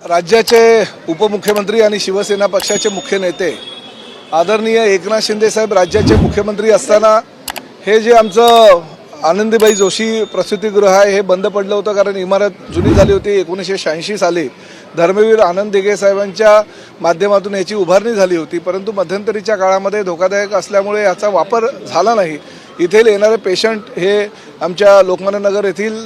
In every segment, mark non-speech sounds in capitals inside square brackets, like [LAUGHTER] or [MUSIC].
राज्याचे उपमुख्यमंत्री आणि शिवसेना पक्षाचे मुख्य नेते आदरणीय एकनाथ शिंदे साहेब राज्याचे मुख्यमंत्री असताना हे जे आमचं आनंदीबाई जोशी प्रसूतीगृह आहे हे बंद पडलं होतं कारण इमारत जुनी झाली होती एकोणीसशे शहाऐंशी साली. धर्मवीर आनंद दिघे साहेबांच्या माध्यमातून याची उभारणी झाली होती परंतु मध्यंतरीच्या काळामध्ये धोकादायक असल्यामुळे याचा वापर झाला नाही. इथे येणारे पेशंट हे आमच्या लोकमान्य नगर येथील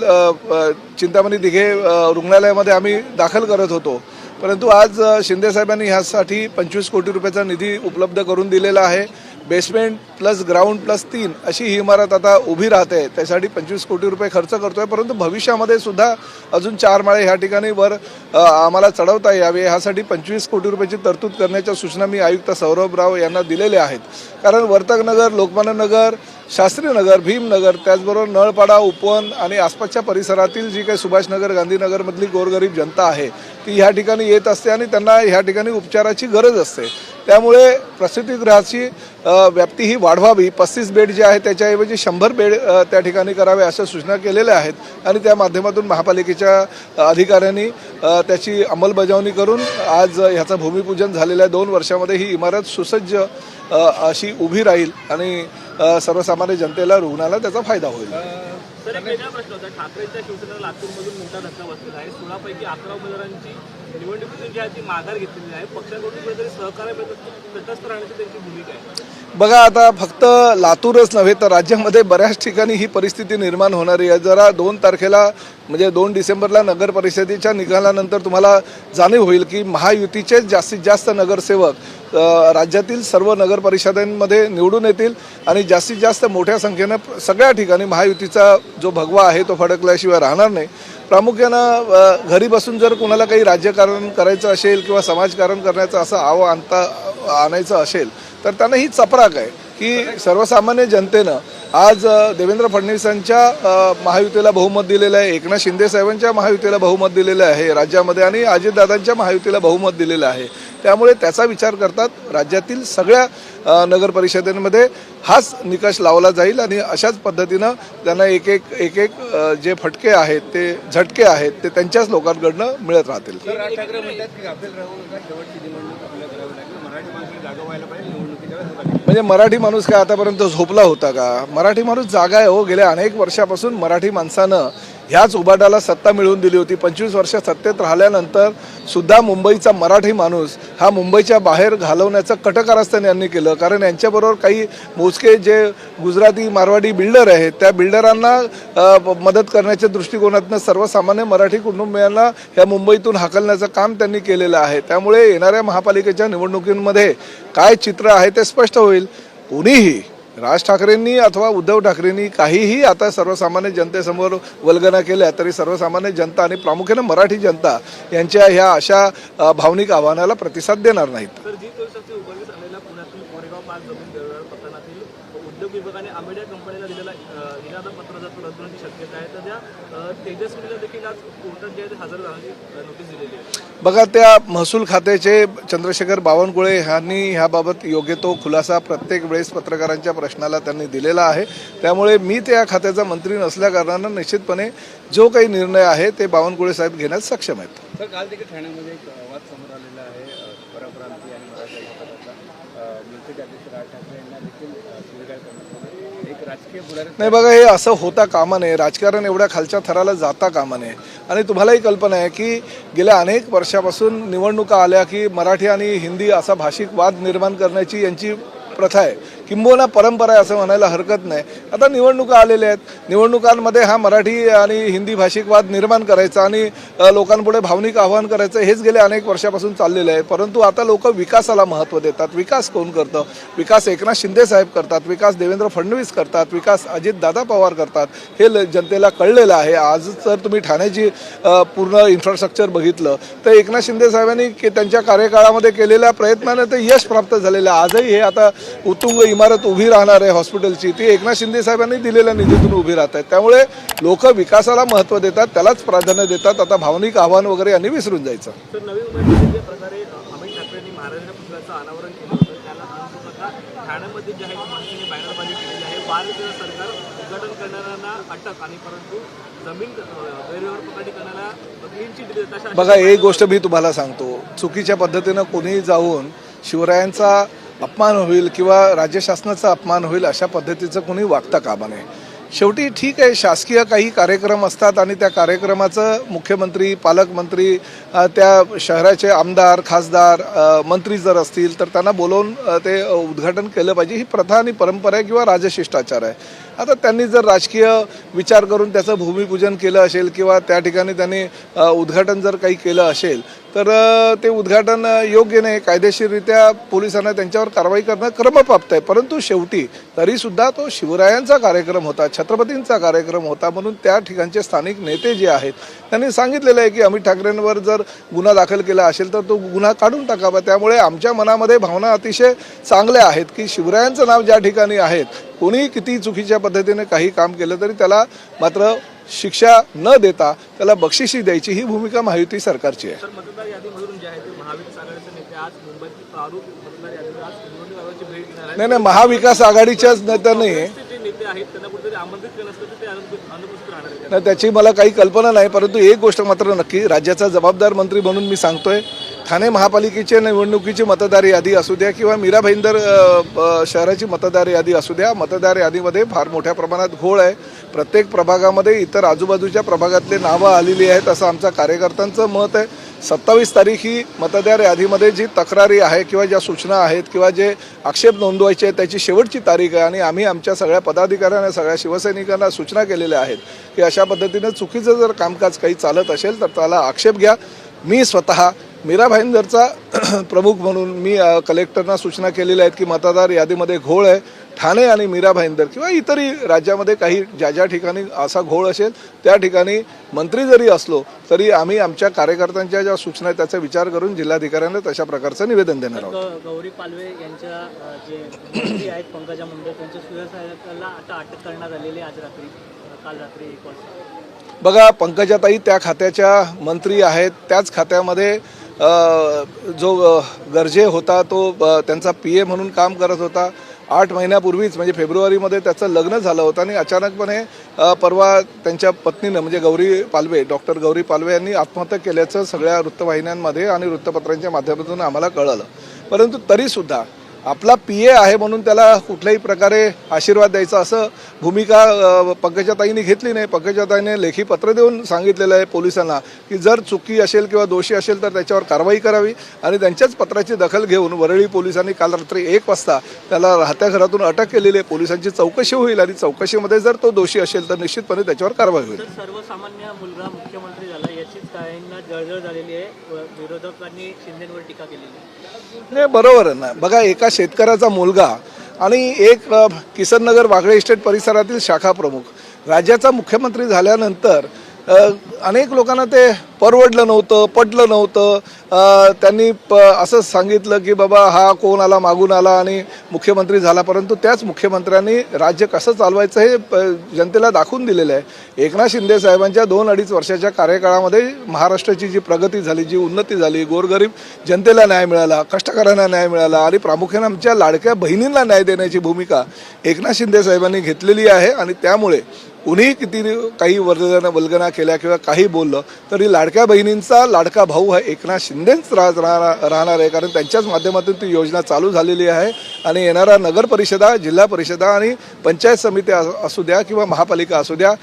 चिंतामणी दिघे रुग्णालयामध्ये आम्ही दाखल करत होतो. परंतु आज शिंदेसाहेबांनी शिंदे साहेबांनी ह्यासाठी पंचवीस कोटी रुपयाचा निधी उपलब्ध करून दिलेला आहे. बेसमेंट प्लस ग्राउंड प्लस तीन अशी ही इमारत आता उभी राहते. त्यासाठी पंचवीस कोटी रुपये खर्च करतोय. परंतु भविष्यामध्ये सुद्धा अजून चार माळे ह्या ठिकाणी वर आम्हाला चढवता यावे. ह्यासाठी पंचवीस कोटी रुपयाची तरतूद करण्याच्या सूचना मी आयुक्त सौरभ राव यांना दिलेल्या आहेत. कारण वर्तकनगर लोकमान्य नगर शास्त्रीनगर भीमनगर त्याचबरोबर नळपाडा उपवन आणि आसपासच्या परिसरातील जी काही सुभाषनगर गांधीनगरमधली गोरगरीब जनता आहे ती ह्या ठिकाणी येत असते आणि त्यांना ह्या ठिकाणी उपचाराची गरज असते. त्यामुळे प्रसूतीगृहाची व्याप्ती ही वाढवावी. पस्तीस बेड जे आहे त्याच्याऐवजी शंभर बेड त्या ठिकाणी करावे अशा सूचना केलेल्या आहेत. आणि त्या माध्यमातून महापालिकेच्या अधिकाऱ्यांनी त्याची अंमलबजावणी करून आज ह्याचं भूमिपूजन झालेलं आहे. दोन वर्षामध्ये ही इमारत सुसज्ज अशी उभी राहील आणि सर्वसामान्य जनतेला रुग्णाला त्याचा फायदा होईल. ठाकरेच्या शिवसेनेला लातूरमधून मोठा धक्का बसलेला आहे. सोळापैकी अकरा उमेदवारांची निवडणुकीतून जी आहे ती माघार घेतलेली आहे. पक्षाकडून कुठेतरी सहकार्य तटस्थ राहण्याची त्यांची भूमिका आहे. बघा आता फक्त लातूरच नव्हे तर राज्यामध्ये बऱ्याच ठिकाणी ही परिस्थिती निर्माण होणारी आहे. जरा दोन तारखेला म्हणजे दोन डिसेंबरला नगर परिषदेच्या निकालानंतर तुम्हाला जाणीव होईल की महायुतीचे जास्तीत जास्त नगरसेवक राज्यातील सर्व नगर परिषदांमध्ये निवडून येतील आणि जास्तीत जास्त मोठ्या संख्येनं सगळ्या ठिकाणी महायुतीचा जो भगवा आहे तो फडकल्याशिवाय राहणार नाही. प्रामुख्यानं घरी बसून जर कोणाला काही राजकारण करायचं असेल किंवा समाजकारण करण्याचं असं आव आणता आणायचं असेल तर त्यांना ही चपराक आहे की सर्वसामान्य जनतेनं आज देवेंद्र फडणवीसांच्या महायुतीला बहुमत दिलेलं आहे एकनाथ शिंदे साहेबांच्या महायुतीला बहुमत दिलेलं आहे राज्यामध्ये आणि अजितदादांच्या महायुतीला बहुमत दिलेलं आहे. त्यामुळे त्याचा विचार करतात राज्यातील सगळ्या नगर परिषदेमध्ये हाच निकष लावला जाईल आणि अशाच पद्धतीनं त्यांना एक एक एक एक जे फटके आहेत ते झटके आहेत ते त्यांच्याच लोकांकडनं मिळत राहतील. म्हणजे मराठी माणूस काय आतापर्यंत झोपला होता का? मराठी माणूस जागा आहे हो गेल्या अनेक वर्षापासून मराठी माणसानं ह्याच उबाटाला सत्ता मिळवून दिली होती. पंचवीस वर्ष सत्तेत राहिल्यानंतर सुद्धा मुंबईचा मराठी माणूस हा मुंबईच्या बाहेर घालवण्याचं कटकारस्थान यांनी केलं. कारण यांच्याबरोबर काही मोजके जे गुजराती मारवाडी बिल्डर आहेत त्या बिल्डरांना मदत करण्याच्या दृष्टिकोनातनं सर्वसामान्य मराठी कुटुंबियांना या मुंबईतून हाकलण्याचं काम त्यांनी केलेलं आहे. त्यामुळे येणाऱ्या महापालिकेच्या निवडणुकींमध्ये काय चित्र आहे ते स्पष्ट होईल. कोणीही राज ठाकरेंनी अथवा उद्धव ठाकरेंनी काहीही आता सर्वसामान्य जनतेसमोर वल्गना केल्या तरी सर्वसामान्य जनता आणि प्रामुख्याने मराठी जनता यांच्या ह्या अशा भावनिक आव्हानाला प्रतिसाद देणार नाहीत. आलेला पुण्यातील कोरेगाव पाच जमीन व्यवहार प्रकरणातील उद्योग विभागाने आंबेड्या कंपनीला दिलेला इरादा पत्र जर रद्द होण्याची शक्यता आहे. तर त्या तेजस्वीला देखील आज कोर्टात जे आहे ते हजर राहण्याची नोटीस दिलेली आहे. बघा त्या महसूल खात्याचे चंद्रशेखर बावनकुळे यांनी ह्याबाबत योग्य तो खुलासा प्रत्येक वेळेस पत्रकारांच्या प्रश्नाला त्यांनी दिलेला आहे. त्यामुळे मी त्या खात्याचा मंत्री नसल्याकारणानं निश्चितपणे जो काही निर्णय आहे ते बावनकुळे साहेब घेण्यास सक्षम आहेत. तर काल देखील ठाण्यामध्ये एक वाद समोर आलेला आहे अ, परप्रांती आणि मराठा एकताचा मनसेचे अध्यक्ष राज ठाकरे यांना देखील अ, शिवीगाळ करण्यात आली. एक राजकीय पुढारी नाही बघा हे असं होता कामा नये. राजकारण एवढ्या खालच्या थराला जाता कामा नये. आणि तुम्हालाही कल्पना आहे की गेल्या अनेक वर्षापासून निवडणुका आल्या की मराठी आणि हिंदी असा भाषिक वाद निर्माण करण्याची यांची प्रथा आहे. किंबहुना परंपरा आहे असं म्हणायला हरकत नाही. आता निवडणुका आलेल्या आहेत. निवडणुकांमध्ये हा मराठी आणि हिंदी भाषिक वाद निर्माण करायचा आणि लोकांपुढे भावनिक आव्हान करायचं हेच गेल्या अनेक वर्षापासून चाललेलं आहे. परंतु आता लोक विकासाला महत्त्व देतात. विकास कोण करतं? विकास एकनाथ शिंदे साहेब करतात. विकास देवेंद्र फडणवीस करतात. विकास अजित दादा पवार करतात. हे ल- जनतेला कळलेलं आहे. आज जर तुम्ही ठाण्याची पूर्ण इन्फ्रास्ट्रक्चर बघितलं तर एकनाथ शिंदे साहेबांनी त्यांच्या कार्यकाळामध्ये केलेल्या प्रयत्नाने ते यश प्राप्त झालेलं आहे. आजही हे आता उत्तुंग इमारत उभी राहणार आहे हॉस्पिटलची. ती एकनाथ शिंदे साहेबांनी दिलेल्या निधीतून उभी राहत आहेत. त्यामुळे लोक विकासाला महत्त्व देतात त्यालाच प्राधान्य देतात. आता भावनिक आव्हान वगैरे यांनी विसरून जायचं. बघा एक गोष्ट मी तुम्हाला सांगतो. चुकीच्या पद्धतीनं कोणीही जाऊन शिवरायांचा अपमान होईल किंवा राज्य शासनाचा अपमान होईल अशा पद्धतीचं कोणी वागता कामा नये शेवटी ठीक आहे शासकीय काही कार्यक्रम असतात आणि त्या कार्यक्रमाचं मुख्यमंत्री पालकमंत्री त्या शहराचे आमदार खासदार मंत्री जर असतील तर त्यांना बोलवून ते उद्घाटन केलं पाहिजे. ही प्रथा आणि परंपरा आहे किंवा राजशिष्टाचार आहे? आता त्यांनी जर राजकीय विचार करून त्याचं भूमिपूजन केलं असेल किंवा त्या ठिकाणी त्यांनी उद्घाटन जर काही केलं असेल तर ते उद्घाटन योग्य नाही. कायदेशीररित्या पोलिसांना त्यांच्यावर कारवाई करणं क्रमप्राप्त आहे. परंतु शेवटी तरीसुद्धा तो शिवरायांचा कार्यक्रम होता छत्रपतींचा कार्यक्रम होता म्हणून त्या ठिकाणचे स्थानिक नेते जे आहेत त्यांनी सांगितलेलं आहे की अमित ठाकरेंवर जर गुन्हा दाखल केला असेल तर तो गुन्हा काढून टाकावा. त्यामुळे आमच्या मनामध्ये भावना अतिशय चांगल्या आहेत की शिवरायांचं नाव ज्या ठिकाणी आहेत कोणी किती चुकीच्या पद्धतीने काही काम केलं तरी त्याला मात्र शिक्षा न देता त्याला बक्षिशी द्यायची ही भूमिका महायुती सरकारची आहे. नाही नाही महाविकास आघाडीच्याच नेत्यांनी काँग्रेसचे जे नेते आहेत त्यांना कुठेतरी आमंत्रित केलं असतं तर ते अनुपस्थित अनुपस्थित राहणार आहेत. नाही त्याची मला काही कल्पना नाही परंतु एक गोष्ट मात्र नक्की राज्याचा जबाबदार मंत्री म्हणून मी सांगतोय ठाणे महापालिकेच्या निवडणुकीची मतदार यादी असू द्या किंवा मीरा भाईंदर शहराची मतदार यादी असू द्या मतदार यादीमध्ये फार मोठ्या प्रमाणात घोळ आहे. प्रत्येक प्रभागामध्ये इतर आजूबाजूच्या प्रभागातले नावं आलेली आहेत असं आमच्या कार्यकर्त्यांचं मत आहे. सत्तावीस तारीख ही मतदार यादीमध्ये जी तक्रारी आहे किंवा ज्या सूचना आहेत किंवा जे आक्षेप नोंदवायचे आहेत त्याची शेवटची तारीख आहे आणि आम्ही आमच्या सगळ्या पदाधिकाऱ्यांना सगळ्या शिवसैनिकांना सूचना केलेल्या आहेत की अशा पद्धतीनं चुकीचं जर कामकाज काही चालत असेल तर त्याला आक्षेप घ्या. मी स्वतः मीरा भाईंदरचा [CLEARS THROAT] प्रमुख म्हणून मी कलेक्टरना सूचना केलेल्या आहेत की मतदार यादीमध्ये घोळ आहे. ठाणे आणि मीरा भाईंदर किंवा इतरही राज्यामध्ये काही ज्या ज्या ठिकाणी असा घोळ असेल त्या ठिकाणी मंत्री जरी असलो तरी आम्ही आमच्या कार्यकर्त्यांच्या ज्या सूचना आहेत त्याचा विचार करून जिल्हाधिकाऱ्यांना तशा प्रकारचं निवेदन देणार आहोत. गौरी पालवे यांच्या जे आहेत पंकजा मुंडे त्यांच्या आता अटक करण्यात आलेली आज रात्री काल रात्री एक वाजता. बघा पंकजाताई त्या खात्याच्या मंत्री आहेत. त्याच खात्यामध्ये जो गरजे होता तो त्यांचा पी ए म्हणून काम करत होता. आठ महिन्यापूर्वीच म्हणजे फेब्रुवारीमध्ये त्याचं लग्न झालं होतं आणि अचानकपणे परवा त्यांच्या पत्नीनं म्हणजे गौरी पालवे डॉक्टर गौरी पालवे यांनी आत्महत्या केल्याचं सगळ्या वृत्तवाहिन्यांमध्ये आणि वृत्तपत्रांच्या माध्यमातून आम्हाला कळलं. परंतु तरीसुद्धा आपला पी ए आहे म्हणून त्याला कुठल्याही प्रकारे आशीर्वाद द्यायचा असं भूमिका अ, पंकजाताईंनी घेतली नाही. पंकजाताईने लेखी पत्र देऊन सांगितलेलं आहे पोलिसांना की जर चुकी असेल किंवा दोषी असेल तर त्याच्यावर कारवाई करावी आणि त्यांच्याच पत्राची दखल घेऊन वरळी पोलिसांनी काल रात्री एक वाजता त्याला राहत्या घरातून अटक केलेली आहे. पोलिसांची चौकशी होईल आणि चौकशीमध्ये जर तो दोषी असेल तर निश्चितपणे त्याच्यावर कारवाई होईल. सर्वसामान्य मुलगा मुख्यमंत्री झाला याचीच काहींना जळजळ झालेली आहे. विरोधकांनी शिंदेवर टीका केलेली आहे. नाही बरोबर आहे ना. बघा एका शेतकऱ्याचा मुलगा आणि एक किसननगर वागळे इस्टेट परिसरातील शाखा प्रमुख. राज्याचा मुख्यमंत्री झाल्यानंतर अनेक लोकांना ते परवडलं नव्हतं पटलं नव्हतं. त्यांनी प असं सांगितलं की बाबा हा कोण आला मागून आला आणि मुख्यमंत्री झाला. परंतु त्याच मुख्यमंत्र्यांनी राज्य कसं चालवायचं हे प जनतेला दाखवून दिलेलं आहे. एकनाथ शिंदे साहेबांच्या दोन अडीच वर्षाच्या कार्यकाळामध्ये महाराष्ट्राची जी प्रगती झाली जी उन्नती झाली गोरगरीब जनतेला न्याय मिळाला कष्टकऱ्यांना न्याय मिळाला आणि प्रामुख्याने आमच्या लाडक्या बहिणींना न्याय देण्याची भूमिका एकनाथ शिंदे साहेबांनी घेतलेली आहे. आणि त्यामुळे कुणीही किती काही वर्गना वल्गना केल्या किंवा काही बोललं तरी लाडक्या बहिणींचा लाडका भाऊ हा एकनाथ शिंदेच राहणार राहणार आहे. कारण त्यांच्याच माध्यमातून ती योजना चालू झालेली आहे. आणि येणाऱ्या नगर परिषदा जिल्हा परिषदा आणि पंचायत समिती असू द्या किंवा महापालिका असू द्या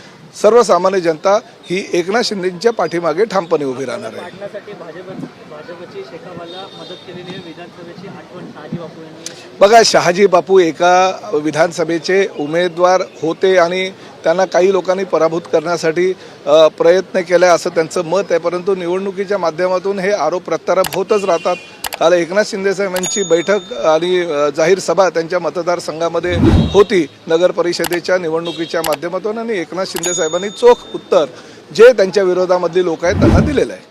सर्वसामान्य जनता ही एकनाथ शिंदेच्या पाठीमागे ठामपणे उभी राहणार आहे. भाजपची शेकावाला मदत केलेली आहे. विधानसभेची आठवण शहाजी बापू यांनी. बघा शहाजी बापू एका विधानसभेचे उमेदवार होते आणि त्यांना काही लोकांनी पराभूत करण्यासाठी प्रयत्न केला असं त्यांचं मत आहे. परंतु निवडणुकीच्या माध्यमातून हे आरोप प्रत्यारोप होतच राहतात. काल एकनाथ शिंदे साहेबांची बैठक आणि जाहीर सभा त्यांच्या मतदारसंघामध्ये होती. नगर परिषदेच्या निवडणुकीच्या माध्यमातून आणि एकनाथ शिंदे साहेबांनी चोख उत्तर जे त्यांच्या विरोधामधली लोक आहेत त्यांना दिलेलं आहे.